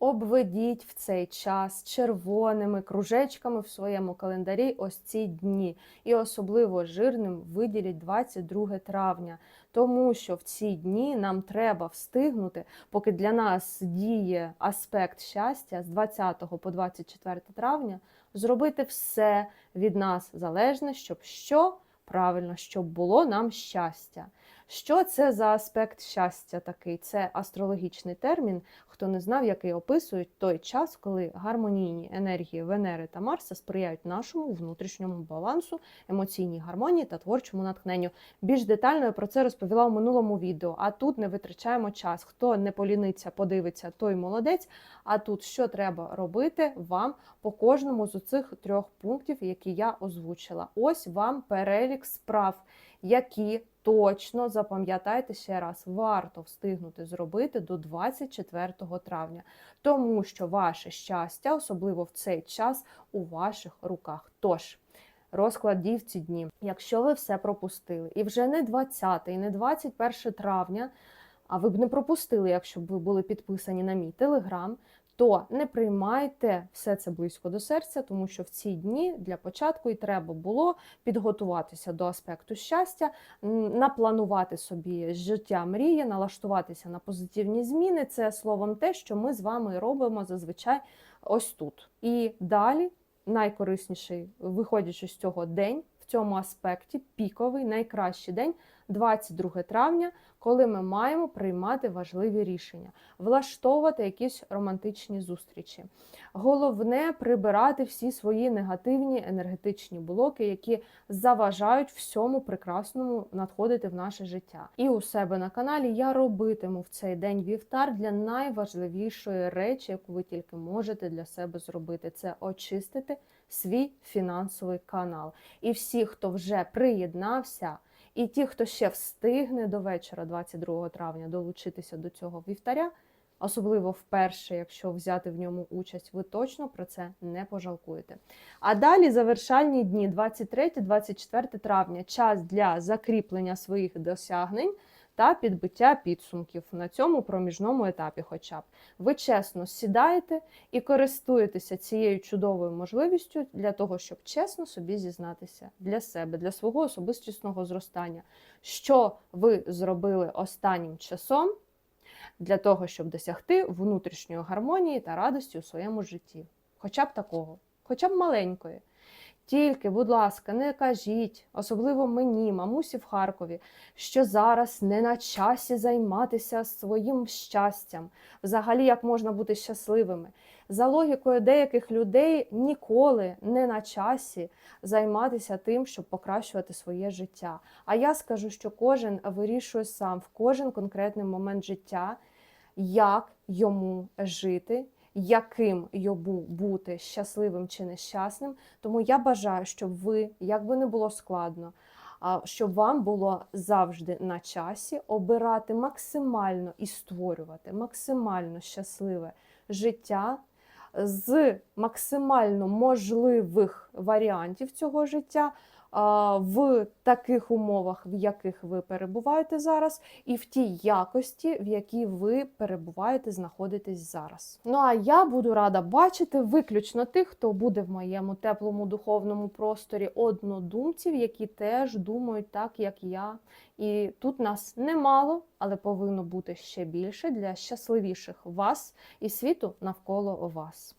Обведіть в цей час червоними кружечками в своєму календарі ось ці дні. І особливо жирним виділіть 22 травня, тому що в ці дні нам треба встигнути, поки для нас діє аспект щастя з 20 по 24 травня, зробити все від нас залежне, щоб що правильно, щоб було нам щастя. Що це за аспект щастя такий? Це астрологічний термін. Хто не знав, який описують той час, коли гармонійні енергії Венери та Марса сприяють нашому внутрішньому балансу, емоційній гармонії та творчому натхненню. Більш детально я про це розповіла у минулому відео. А тут не витрачаємо час. Хто не поліниться, подивиться, той молодець. А тут що треба робити вам по кожному з цих трьох пунктів, які я озвучила. Ось вам перелік справ, які точно запам'ятайте ще раз, варто встигнути зробити до 24 травня, тому що ваше щастя, особливо в цей час, у ваших руках. Тож. Розклад дій в ці дні. Якщо ви все пропустили, і вже не 20 і не 21 травня, а ви б не пропустили, якщо б ви були підписані на мій телеграм, то не приймайте все це близько до серця, тому що в ці дні для початку і треба було підготуватися до аспекту щастя, напланувати собі життя мрії, налаштуватися на позитивні зміни. Це словом те, що ми з вами робимо зазвичай ось тут. І далі найкорисніший, виходячи з цього день в цьому аспекті, піковий, найкращий день. 22 травня, коли ми маємо приймати важливі рішення, влаштовувати якісь романтичні зустрічі. Головне прибирати всі свої негативні енергетичні блоки, які заважають всьому прекрасному надходити в наше життя. І у себе на каналі я робитиму в цей день вівтар для найважливішої речі, яку ви тільки можете для себе зробити. Це очистити свій фінансовий канал. І всі, хто вже приєднався. І ті, хто ще встигне до вечора, 22 травня, долучитися до цього вівтаря, особливо вперше, якщо взяти в ньому участь, ви точно про це не пожалкуєте. А далі завершальні дні 23-24 травня час для закріплення своїх досягнень. Та підбиття підсумків на цьому проміжному етапі, хоча б ви чесно сідаєте і користуєтеся цією чудовою можливістю для того, щоб чесно собі зізнатися для себе, для свого особистісного зростання, що ви зробили останнім часом для того, щоб досягти внутрішньої гармонії та радості у своєму житті. Хоча б такого, хоча б маленької. Тільки, будь ласка, не кажіть, особливо мені, мамусі в Харкові, що зараз не на часі займатися своїм щастям, взагалі як можна бути щасливими. За логікою деяких людей ніколи не на часі займатися тим, щоб покращувати своє життя. А я скажу, що кожен вирішує сам в кожен конкретний момент життя, як йому жити яким йому бути щасливим чи нещасним. Тому я бажаю, щоб ви, як би не було складно, щоб вам було завжди на часі обирати максимально і створювати максимально щасливе життя з максимально можливих варіантів цього життя. В таких умовах, в яких ви перебуваєте зараз, і в тій якості, в якій ви перебуваєте, знаходитесь зараз. Ну а я буду рада бачити виключно тих, хто буде в моєму теплому духовному просторі однодумців, які теж думають так, як я. І тут нас немало, але повинно бути ще більше для щасливіших вас і світу навколо вас.